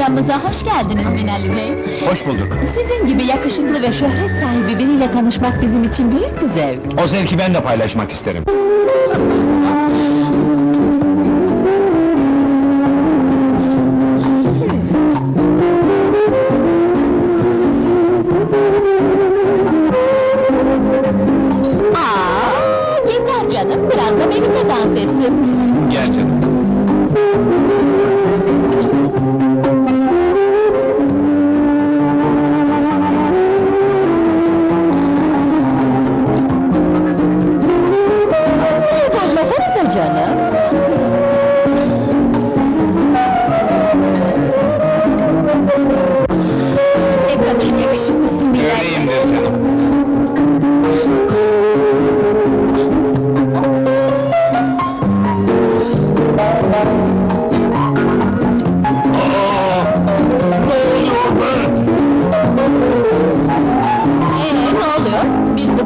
Odamıza hoş geldiniz Binali Bey. Hoş bulduk. Sizin gibi yakışıklı ve şöhret sahibi biriyle tanışmak bizim için büyük bir zevk. O zevki ben de paylaşmak isterim. Aa, yeter canım, biraz da benimle dans etsin. Gel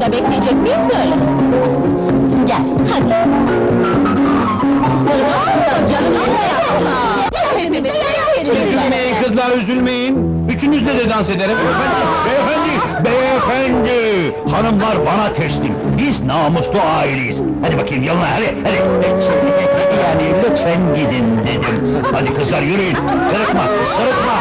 burada bekleyecek miyiz böyle? Gel, hadi. Oluyor canım? Üzülmeyin kızlar üzülmeyin. Üçünüzle de dans ederim. Beyefendi, beyefendi. Hanımlar bana teslim. Biz namuslu aileyiz. Hadi bakayım yalına hadi hadi. Yani lütfen gidin dedim. Hadi kızlar yürüyün. Sırıtma, sırıtma,